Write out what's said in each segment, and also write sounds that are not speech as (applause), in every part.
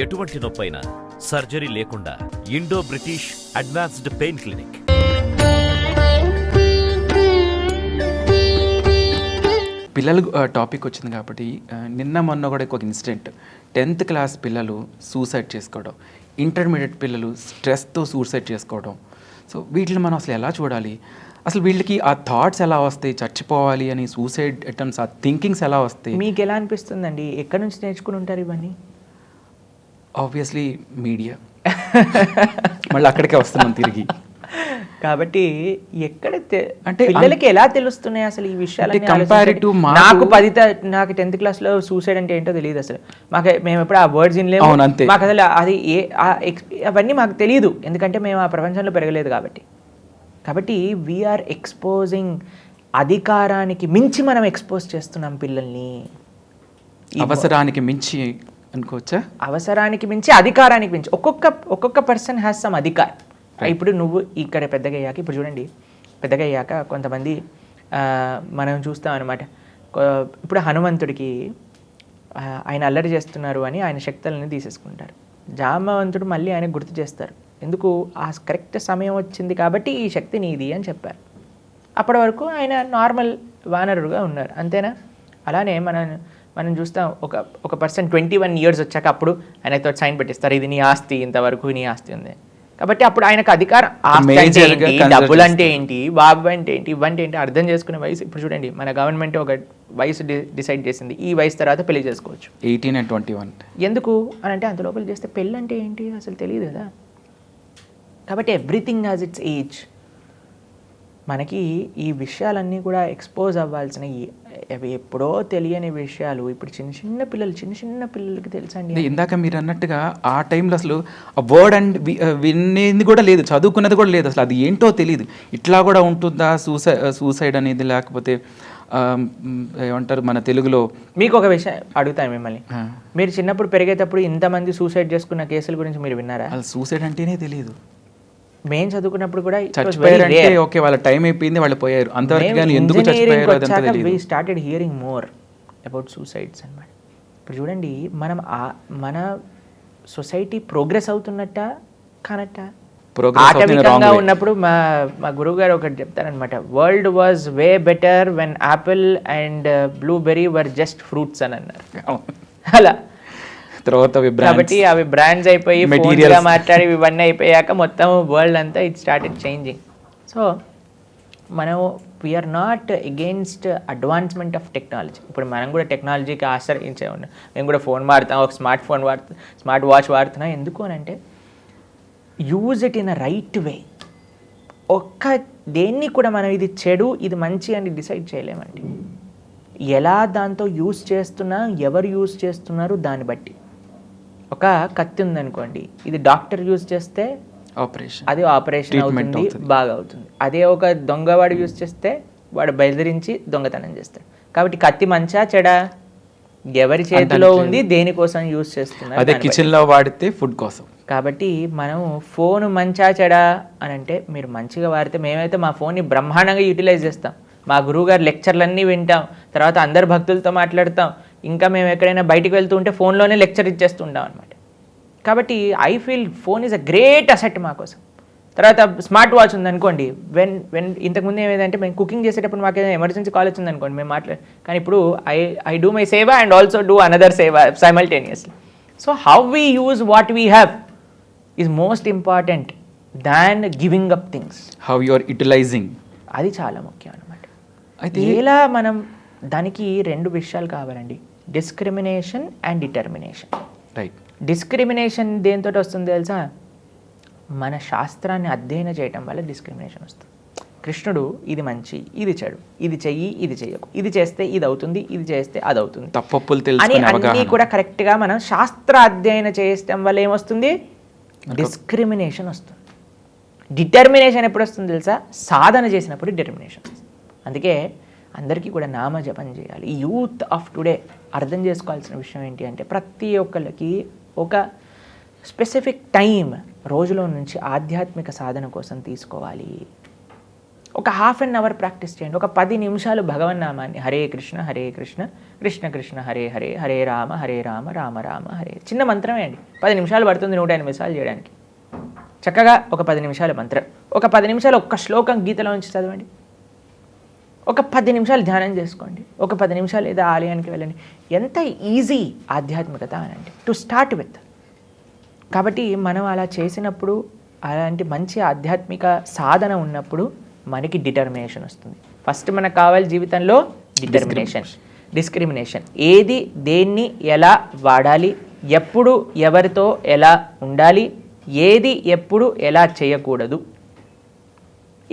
ఎటువంటి నొప్పైనా సర్జరీ లేకుండా Indo British advanced pain clinic. పిల్లలు టాపిక్ వచ్చింది కాబట్టి నిన్న మొన్న కూడా ఒక ఇన్సిడెంట్. టెన్త్ క్లాస్ పిల్లలు సూసైడ్ చేసుకోవడం. ఇంటర్మీడియట్ పిల్లలు స్ట్రెస్తో సూసైడ్ చేసుకోవడం. సో వీటిని మనం అసలు ఎలా చూడాలి? అసలు వీళ్ళకి ఆ థాట్స్ ఎలా వస్తాయి? చచ్చిపోవాలి అని సూసైడ్ అటెంప్ట్స్ ఆ థింకింగ్స్ ఎలా వస్తాయి? మీకు ఎలా అనిపిస్తుందండి? ఎక్కడి నుంచి నేర్చుకుని ఉంటారు ఇవన్నీ? ఆబ్వియస్లీ మీడియా మళ్ళీ అక్కడికే వస్తున్నాం తిరిగి. కాబట్టి ఎక్కడ అంటే పిల్లలకి ఎలా తెలుస్తున్నాయి అసలు ఈ విషయాలు to మాకు- నాకు పది నాకు టెన్త్ క్లాస్లో సూసైడ్ అంటే ఏంటో తెలియదు అసలు. మాకు మేము ఎప్పుడు ఆ వర్డ్స్ అంతే. మాకు అసలు అది ఏ అవన్నీ మాకు తెలియదు ఎందుకంటే మేము ఆ ప్రపంచంలో పెరగలేదు కాబట్టి. కాబట్టి వీఆర్ ఎక్స్పోజింగ్ అధికారానికి మించి మనం ఎక్స్పోజ్ చేస్తున్నాం పిల్లల్ని. ఈ అవసరానికి మించి అనుకోవచ్చా అవసరానికి మించి అధికారానికి మించి. ఒక్కొక్క ఒక్కొక్క పర్సన్ హ్యాస్ సమ్ అధికార్. ఇప్పుడు నువ్వు ఇక్కడ పెద్దగా అయ్యాక ఇప్పుడు చూడండి పెద్దగా అయ్యాక కొంతమంది మనం చూస్తాం అనమాట ఇప్పుడు హనుమంతుడికి ఆయన అల్లరి చేస్తున్నారు అని ఆయన శక్తులని తీసేసుకుంటారు. జామవంతుడు మళ్ళీ ఆయన గుర్తు చేస్తారు. ఎందుకు? ఆ కరెక్ట్ సమయం వచ్చింది కాబట్టి ఈ శక్తి నీది అని చెప్పారు. అప్పటి వరకు ఆయన నార్మల్ వానరుడుగా ఉన్నారు. అంతేనా? అలానే మనం మనం చూస్తాం ఒక ఒక పర్సన్ ట్వంటీ వన్ ఇయర్స్ వచ్చాక అప్పుడు ఆయనతో సైన్ పెట్టిస్తారు ఇది నీ ఆస్తి ఇంతవరకు నీ ఆస్తి ఉంది. కాబట్టి అప్పుడు ఆయనకు అధికారం ఆస్తి అంటే ఏంటి? డబ్బులు అంటే ఏంటి? బాబు అంటే ఏంటి? ఇవ్వంటే ఏంటి? అర్థం చేసుకునే వయసు ఇప్పుడు చూడండి మన గవర్నమెంట్ ఒక వయసు డిసైడ్ చేసింది ఈ వయసు తర్వాత పెళ్ళి చేసుకోవచ్చు. ఎయిటీన్ అండ్ ట్వంటీ వన్ ఎందుకు? అని అంటే అంత లోపల చేస్తే పెళ్ళి అంటే ఏంటి? అసలు తెలియదు కదా. కాబట్టి ఎవ్రీథింగ్ హ్యాస్ ఇట్స్ ఏజ్ మనకి ఈ విషయాలన్నీ కూడా ఎక్స్పోజ్ అవ్వాల్సిన ఈ- అవి ఎప్పుడో తెలియని విషయాలు. ఇప్పుడు చిన్న చిన్న పిల్లలు చిన్న చిన్న పిల్లలకి తెలుసండి ఇందాక మీరు అన్నట్టుగా ఆ టైంలో అసలు ఆ వర్డ్ అండ్ వి- ఆ వినేది కూడా లేదు చదువుకున్నది కూడా లేదు అసలు. అది ఏంటో తెలియదు ఇట్లా కూడా ఉంటుందా? సూసై సూసైడ్ అనేది లేకపోతే ఏమంటారు మన తెలుగులో? మీకు ఒక విషయం అడుగుతాను మిమ్మల్ని. మీరు చిన్నప్పుడు పెరిగేటప్పుడు ఇంతమంది సూసైడ్ చేసుకున్న కేసుల గురించి మీరు విన్నారా? అసలు సూసైడ్ అంటేనే తెలియదు మేము చదువుకున్నప్పుడు కూడా ఓకే వాళ్ళ టైం అయిపోయింది వాళ్ళు పోయారు. అంతవరకు కానీ ఎందుకు చచ్చిపోయారు అదంతా తెలియదు we started hearing more about suicides అన్నమాట ఇప్పుడు చూడండి మనం ఆ- మన సొసైటీ ప్రోగ్రెస్ అవుతున్నట్ట కానట్ట? ఆటవికంగా way. ఉన్నప్పుడు మా మా గురువు గారు ఒకటి చెప్తారనమాట world was way better when apple and blueberry were just fruits అని అన్నారు. అలా. తర్వాత. కాబట్టి అవి బ్రాండ్స్ అయిపోయి. ఫోన్గా మాట్లాడి ఇవన్నీ అయిపోయాక మొత్తం వరల్డ్ అంతా ఇట్ స్టార్టెడ్ చేంజింగ్ సో మనం we are not against advancement of technology ఇప్పుడు మనం కూడా టెక్నాలజీకి ఆశ్రయించే ఉన్నాం. మేము కూడా ఫోన్ వాడుతాం ఒక స్మార్ట్ ఫోన్ వాడుతాం స్మార్ట్ వాచ్ వాడుతున్నాం. ఎందుకు అని అంటే use it in a right way ఒక్క దేన్ని కూడా మనం ఇది చెడు ఇది మంచి అని డిసైడ్ చేయలేమండి. ఎలా దాంతో యూజ్ చేస్తున్నా ఎవరు యూజ్ చేస్తున్నారు దాన్ని బట్టి. ఒక కత్తి ఉందనుకోండి ఇది డాక్టర్ యూజ్ చేస్తే ఆపరేషన్ అది ఆపరేషన్ అవుతుంది. బాగా అవుతుంది అదే ఒక దొంగవాడు యూజ్ చేస్తే వాడు బయలుదేరించి దొంగతనం చేస్తాడు. కాబట్టి కత్తి మంచా చెడా? ఎవరి చేతిలో ఉంది దేనికోసం యూజ్ చేస్తున్నారు అదే దాన్ని బట్టి. కిచెన్లో వాడితే ఫుడ్ కోసం. కాబట్టి మనం ఫోన్ మంచా చెడా అని అంటే మీరు మంచిగా వాడితే మేమైతే మా ఫోన్ని బ్రహ్మాండంగా యూటిలైజ్ చేస్తాం. మా గురువు గారు లెక్చర్లన్నీ వింటాం. తర్వాత అందరు భక్తులతో మాట్లాడతాం. ఇంకా మేము ఎక్కడైనా బయటికి వెళ్తూ ఉంటే ఫోన్లోనే లెక్చర్ ఇచ్చేస్తుంటాం అనమాట కాబట్టి I feel phone is a great asset మా కోసం. తర్వాత స్మార్ట్ వాచ్ ఉందనుకోండి వెన్ వెన్ ఇంతకుముందు ఏమైందంటే మేము కుకింగ్ చేసేటప్పుడు మాకు ఏదైనా ఎమర్జెన్సీ కాల్ వచ్చిందనుకోండి మేము మాట్లాడు కానీ ఇప్పుడు ఐ ఐ డూ మై సేవ అండ్ ఆల్సో డూ అనదర్ సేవ simultaneously so how we use what we have is most important than giving up things. How you are utilising. అది చాలా ముఖ్యం అనమాట అయితే ఎలా మనం దానికి రెండు విషయాలు కావాలండి. Discrimination and determination right discrimination దేంతో వస్తుంది తెలుసా? మన శాస్త్రాన్ని అధ్యయనం చేయటం వల్ల డిస్క్రిమినేషన్ వస్తుంది. కృష్ణుడు ఇది మంచి ఇది చెడు ఇది చెయ్యి ఇది చెయ్యకు. ఇది చేస్తే ఇది అవుతుంది ఇది చేస్తే అది అవుతుంది. తప్పప్పులు అని అన్నీ కూడా కరెక్ట్గా మనం శాస్త్ర అధ్యయనం చేయటం వల్ల ఏమొస్తుంది? డిస్క్రిమినేషన్ వస్తుంది. డిటర్మినేషన్ ఎప్పుడు వస్తుంది తెలుసా? సాధన చేసినప్పుడు డిటర్మినేషన్ అందుకే అందరికీ కూడా నామ జపం చేయాలి. ఈ యూత్ ఆఫ్ టుడే అర్థం చేసుకోవాల్సిన విషయం ఏంటి అంటే ప్రతి ఒక్కళ్ళకి ఒక స్పెసిఫిక్ టైం రోజులో నుంచి ఆధ్యాత్మిక సాధన కోసం తీసుకోవాలి. ఒక హాఫ్ అన్ అవర్ ప్రాక్టీస్ చేయండి. ఒక పది నిమిషాలు భగవన్నామాన్ని హరే కృష్ణ హరే కృష్ణ కృష్ణ కృష్ణ హరే హరే హరే రామ హరే రామ రామ రామ హరే చిన్న మంత్రమే అండి. పది నిమిషాలు పడుతుంది నూట ఎనిమిది సార్లు చేయడానికి. చక్కగా ఒక పది నిమిషాల మంత్రం. ఒక పది నిమిషాలు ఒక్క శ్లోకం గీతలో నుంచి చదవండి. ఒక పది నిమిషాలు ధ్యానం చేసుకోండి. ఒక పది నిమిషాలు ఏదో ఆలయానికి వెళ్ళండి. ఎంత ఈజీ ఆధ్యాత్మికత అనండి టు స్టార్ట్ విత్ కాబట్టి మనం అలా చేసినప్పుడు అలాంటి మంచి ఆధ్యాత్మిక సాధన ఉన్నప్పుడు మనకి డిటర్మినేషన్ వస్తుంది. ఫస్ట్ మనకు కావాలి జీవితంలో డిటర్మినేషన్ డిస్క్రిమినేషన్ ఏది దేన్ని ఎలా వాడాలి ఎప్పుడు ఎవరితో ఎలా ఉండాలి ఏది ఎప్పుడు ఎలా చేయకూడదు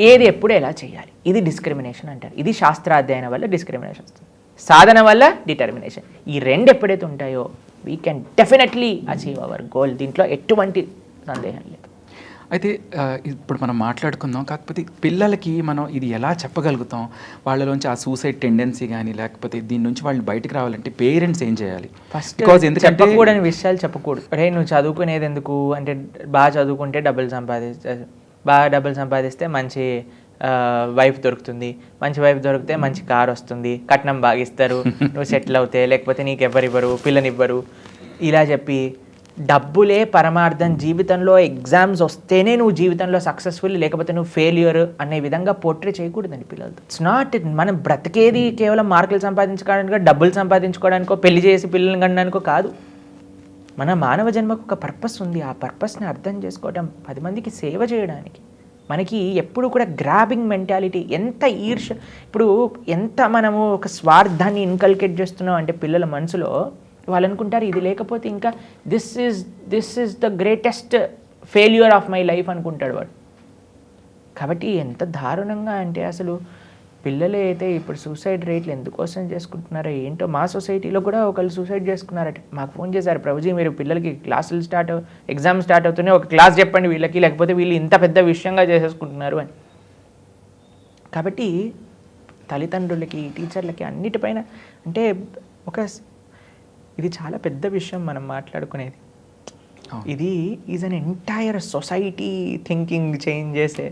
ఏది ఎప్పుడు ఎలా చేయాలి? ఇది డిస్క్రిమినేషన్ అంటారు. ఇది శాస్త్రాధ్యయనం వల్ల డిస్క్రిమినేషన్ వస్తుంది. సాధన వల్ల డిటర్మినేషన్ ఈ రెండు ఎప్పుడైతే ఉంటాయో we can definitely achieve our goal దీంట్లో ఎటువంటి సందేహం లేదు. అయితే ఇప్పుడు మనం మాట్లాడుకుందాం. కాకపోతే పిల్లలకి మనం ఇది ఎలా చెప్పగలుగుతాం? వాళ్ళలోంచి ఆ సూసైడ్ టెండెన్సీ కానీ లేకపోతే దీని నుంచి వాళ్ళు బయటకు రావాలంటే పేరెంట్స్ ఏం చేయాలి? ఫస్ట్ ఎందుకంటే చెప్పకూడని విషయాలు చెప్పకూడదు. అరే నువ్వు చదువుకునేది ఎందుకు? అంటే బాగా చదువుకుంటే డబ్బులు సంపాదిస్తే బాగా డబ్బులు సంపాదిస్తే మంచి వైఫ్ దొరుకుతుంది. మంచి వైఫ్ దొరికితే మంచి కార్ వస్తుంది. కట్నం బాగా ఇస్తారు. (laughs) నువ్వు సెటిల్ అవుతే లేకపోతే నీకు ఎవరివ్వరు పిల్లనివ్వరు ఇలా చెప్పి డబ్బులే పరమార్థం జీవితంలో ఎగ్జామ్స్ వస్తేనే నువ్వు జీవితంలో సక్సెస్ఫుల్ లేకపోతే నువ్వు ఫెయిల్యూర్ అనే విధంగా పోర్ట్రే చేయకూడదండి పిల్లలతో. ఇట్స్ నాట్ మనం బ్రతికేది కేవలం మార్కులు సంపాదించుకోవడానికో డబ్బులు సంపాదించుకోవడానికో పెళ్ళి చేసి పిల్లల్ని కనడానికో కాదు. మన మానవ జన్మకు ఒక పర్పస్ ఉంది. ఆ పర్పస్ని అర్థం చేసుకోవడం పది మందికి సేవ చేయడానికి మనకి ఎప్పుడు కూడా గ్రాబింగ్ మెంటాలిటీ ఎంత ఈర్ష ఇప్పుడు ఎంత మనము ఒక స్వార్థాన్ని ఇన్కల్కేట్ చేస్తున్నాం అంటే పిల్లల మనసులో వాళ్ళు అనుకుంటారు ఇది లేకపోతే ఇంకా this is this is the greatest failure of my life అనుకుంటాడు వాడు. కాబట్టి ఎంత దారుణంగా అంటే అసలు పిల్లలు అయితే ఇప్పుడు సూసైడ్ రేట్లు ఎందుకోసం చేసుకుంటున్నారో ఏంటో మా సొసైటీలో కూడా ఒకళ్ళు సూసైడ్ చేసుకున్నారట. మాకు ఫోన్ చేశారు ప్రభుజీ మీరు పిల్లలకి క్లాసులు స్టార్ట్ ఎగ్జామ్ స్టార్ట్ అవుతున్నాయి ఒక క్లాస్ చెప్పండి వీళ్ళకి లేకపోతే వీళ్ళు ఇంత పెద్ద విషయంగా చేసేసుకుంటున్నారు అని. కాబట్టి తల్లిదండ్రులకి టీచర్లకి అన్నిటిపైన అంటే ఒక ఇది చాలా పెద్ద విషయం మనం మాట్లాడుకునేది. ఇది is an entire society thinking change చేసే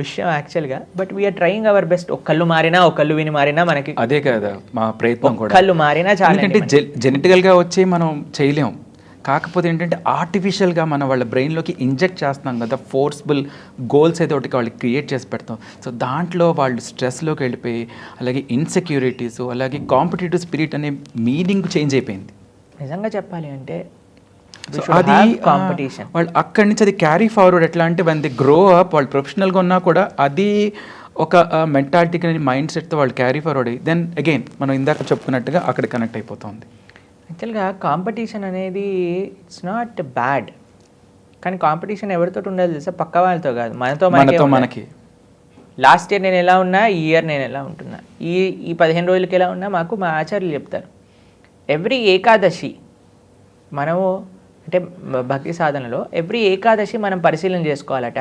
విషయం యాక్చువల్గా but we are trying our best ఒక్కళ్ళు మారినా ఒక్కళ్ళు విని మారినా మనకి అదే కదా మా ప్రయత్నం కూడా. ఒక్కళ్ళు మారినా చాలా ఎందుకంటే జెనెటికల్గా వచ్చి మనం చేయలేం. కాకపోతే ఏంటంటే ఆర్టిఫిషియల్గా మనం వాళ్ళ బ్రెయిన్లోకి ఇంజెక్ట్ చేస్తున్నాం కదా ఫోర్స్బుల్ గోల్స్ అయితే ఒకటి వాళ్ళకి క్రియేట్ చేసి పెడతాం. సో దాంట్లో వాళ్ళు స్ట్రెస్లోకి వెళ్ళిపోయి అలాగే ఇన్సెక్యూరిటీస్ అలాగే కాంపిటేటివ్ స్పిరిట్ అనే మీనింగ్ చేంజ్ అయిపోయింది. నిజంగా చెప్పాలి అంటే అది కాంపిటీషన్ వాళ్ళు అక్కడి నుంచి అది క్యారీ ఫార్వర్డ్ ఎట్లా అంటే వన్ ది గ్రో అప్ వాళ్ళు ప్రొఫెషనల్గా ఉన్నా కూడా అది ఒక మెంటాలిటీ కానీ మైండ్ సెట్తో వాళ్ళు క్యారీ ఫార్వర్డ్ అయ్యి దెన్ అగైన్ మనం ఇందాక చెప్పుకున్నట్టుగా అక్కడ కనెక్ట్ అయిపోతుంది. యాక్చువల్గా కాంపిటీషన్ అనేది ఇట్స్ నాట్ బ్యాడ్ కానీ కాంపిటీషన్ ఎవరితో ఉండాలి తెలుసా? పక్క వాళ్ళతో కాదు. మనతో మనతో మనకి. లాస్ట్ ఇయర్ నేను ఎలా ఉన్నా ఈ ఇయర్ నేను ఎలా ఉంటున్నా. ఈ ఈ పదిహేను రోజులకి ఎలా ఉన్నా మాకు మా ఆచార్యులు చెప్తారు. ఎవ్రీ ఏకాదశి మనము అంటే భక్తి సాధనలో ఎవ్రీ ఏకాదశి మనం పరిశీలన చేసుకోవాలట.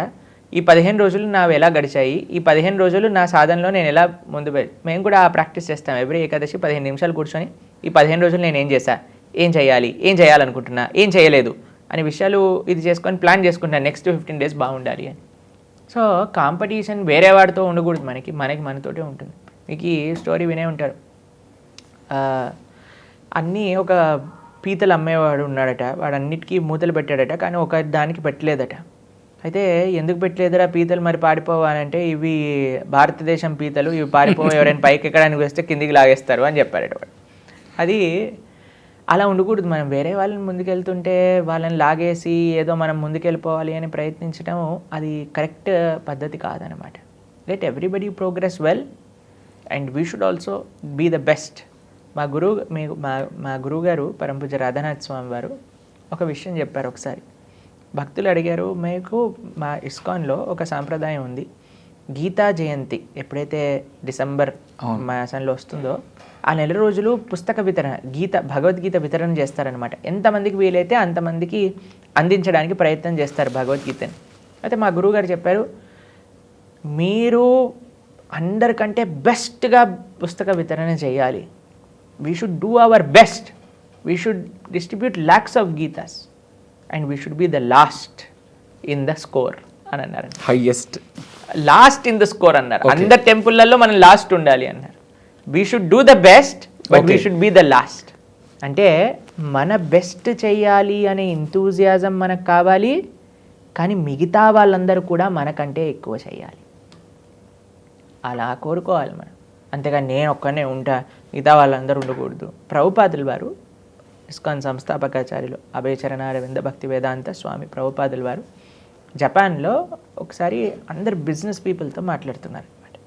ఈ పదిహేను రోజులు నావి ఎలా గడిచాయి? ఈ పదిహేను రోజులు నా సాధనలో నేను ఎలా ముందు మేము కూడా ఆ ప్రాక్టీస్ చేస్తాం. ఎవ్రీ ఏకాదశి పదిహేను నిమిషాలు కూర్చొని ఈ పదిహేను రోజులు నేను ఏం చేశా? ఏం చేయాలి? ఏం చేయాలనుకుంటున్నా? ఏం చేయలేదు? అనే విషయాలు ఇది చేసుకొని ప్లాన్ చేసుకుంటాను నెక్స్ట్ ఫిఫ్టీన్ డేస్ బాగుండాలి అని. సో కాంపిటీషన్ వేరే వాడితో ఉండకూడదు మనకి. మనకి మనతోటే ఉంటుంది. మీకు ఈ స్టోరీ వినే ఉంటారు. అన్నీ ఒక పీతలు అమ్మేవాడు ఉన్నాడట వాడన్నిటికీ మూతలు పెట్టాడట కానీ ఒక దానికి పెట్టలేదట. అయితే ఎందుకు పెట్టలేదురా పీతలు మరి పారిపోవాలంటే ఇవి భారతదేశం పీతలు ఇవి పారిపో ఎవరైనా పైకి ఎక్కడానికి వస్తే కిందికి లాగేస్తారు అని చెప్పారట వాడు. అది అలా ఉండకూడదు. మనం వేరే వాళ్ళని ముందుకెళ్తుంటే వాళ్ళని లాగేసి ఏదో మనం ముందుకెళ్ళిపోవాలి అని ప్రయత్నించడం అది కరెక్ట్ పద్ధతి కాదనమాట let everybody progress well and we should also be the best మా గురువు మీ మా మా గురువు గారు పరంపూజ రాధానాథ్ స్వామి వారు ఒక విషయం చెప్పారు ఒకసారి. భక్తులు అడిగారు మీకు మా ఇస్కాన్లో ఒక సాంప్రదాయం ఉంది. గీతా జయంతి ఎప్పుడైతే డిసెంబర్. మాసంలో వస్తుందో ఆ నెల రోజులు పుస్తక వితరణ గీత భగవద్గీత వితరణ చేస్తారనమాట ఎంతమందికి వీలైతే అంతమందికి అందించడానికి ప్రయత్నం చేస్తారు భగవద్గీతని. అయితే మా గురువుగారు చెప్పారు మీరు అందరికంటే బెస్ట్గా పుస్తక వితరణ చేయాలి. We should do our best we should distribute lakhs of Gitas and we should be the last in the score అని అన్నారు highest last in the score అన్నారు అందరి టెంపుల్లలో మనం లాస్ట్ ఉండాలి అన్నారు. We should do the best but we. Should be the last అంటే మన బెస్ట్ చెయ్యాలి అనే ఇంతూజియాజం మనకు కావాలి కానీ మిగతా వాళ్ళందరూ కూడా మనకంటే ఎక్కువ చేయాలి. అలా కోరుకోవాలి మనం. అంతేగాని నేను ఒక్కనే ఉంటా మిగతా వాళ్ళందరూ ఉండకూడదు. ప్రభుపాదులు వారు ఇస్కాన్ సంస్థాపకాచార్యులు అభయచరణ అరవింద భక్తి వేదాంత స్వామి ప్రభుపాదులు వారు జపాన్లో ఒకసారి అందరు బిజినెస్ పీపుల్తో మాట్లాడుతున్నారు అనమాట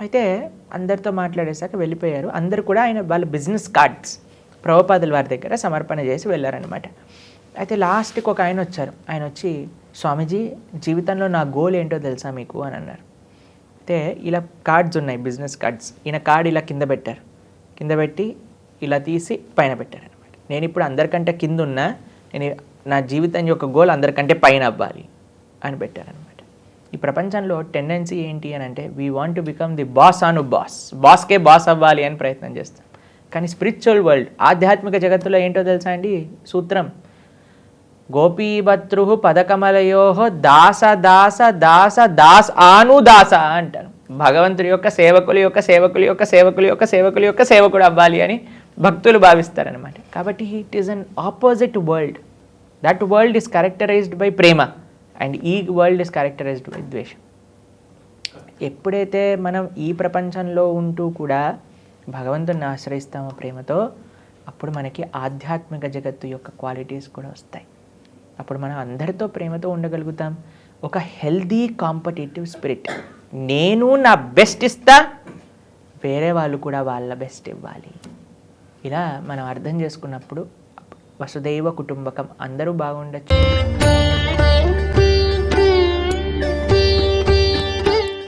అయితే అందరితో మాట్లాడేశాక వెళ్ళిపోయారు. అందరు కూడా ఆయన వాళ్ళ బిజినెస్ కార్డ్స్ ప్రభుపాదుల వారి దగ్గర సమర్పణ చేసి వెళ్ళారనమాట అయితే లాస్ట్కి ఒక ఆయన వచ్చారు. ఆయన వచ్చి స్వామీజీ జీవితంలో నా గోల్ ఏంటో తెలుసా మీకు? అని అన్నారు. అయితే ఇలా కార్డ్స్ ఉన్నాయి బిజినెస్ కార్డ్స్ ఈయన కార్డ్ ఇలా కింద పెట్టారు. కింద పెట్టి ఇలా తీసి పైన పెట్టారు అనమాట నేను ఇప్పుడు అందరికంటే కింద ఉన్నా నేను నా జీవితం యొక్క గోల్ అందరికంటే పైన అవ్వాలి అని పెట్టారనమాట ఈ ప్రపంచంలో టెండెన్సీ ఏంటి అని అంటే we want to become the boss Anu boss బాస్కే బాస్ అవ్వాలి అని ప్రయత్నం చేస్తాం. కానీ స్పిరిచువల్ వరల్డ్ ఆధ్యాత్మిక జగత్తులో ఏంటో తెలుసా అండి? సూత్రం. గోపీభద్రు పదకమలయో దాస దాస దాస దాస్ ఆను దాస అంటారు. భగవంతుడి యొక్క సేవకుల యొక్క సేవకుల యొక్క సేవకుల యొక్క సేవకుల యొక్క సేవకుడు అవ్వాలి అని భక్తులు భావిస్తారనమాట కాబట్టి it is an opposite world that world is characterised by Prema and ఈ వరల్డ్ ఈస్ క్యారెక్టరైజ్డ్ బై ద్వేషం. ఎప్పుడైతే మనం ఈ ప్రపంచంలో ఉంటూ కూడా భగవంతుని ఆశ్రయిస్తామో ప్రేమతో అప్పుడు మనకి ఆధ్యాత్మిక జగత్తు యొక్క క్వాలిటీస్ కూడా వస్తాయి. అప్పుడు మనం అందరితో ప్రేమతో ఉండగలుగుతాం. ఒక హెల్దీ కాంపిటేటివ్ స్పిరిట్. నేను నా బెస్ట్ ఇస్తా వేరే వాళ్ళు కూడా వాళ్ళ బెస్ట్ ఇవ్వాలి. ఇలా మనం అర్థం చేసుకున్నప్పుడు వసుదైవ కుటుంబకం అందరూ బాగుండొచ్చు.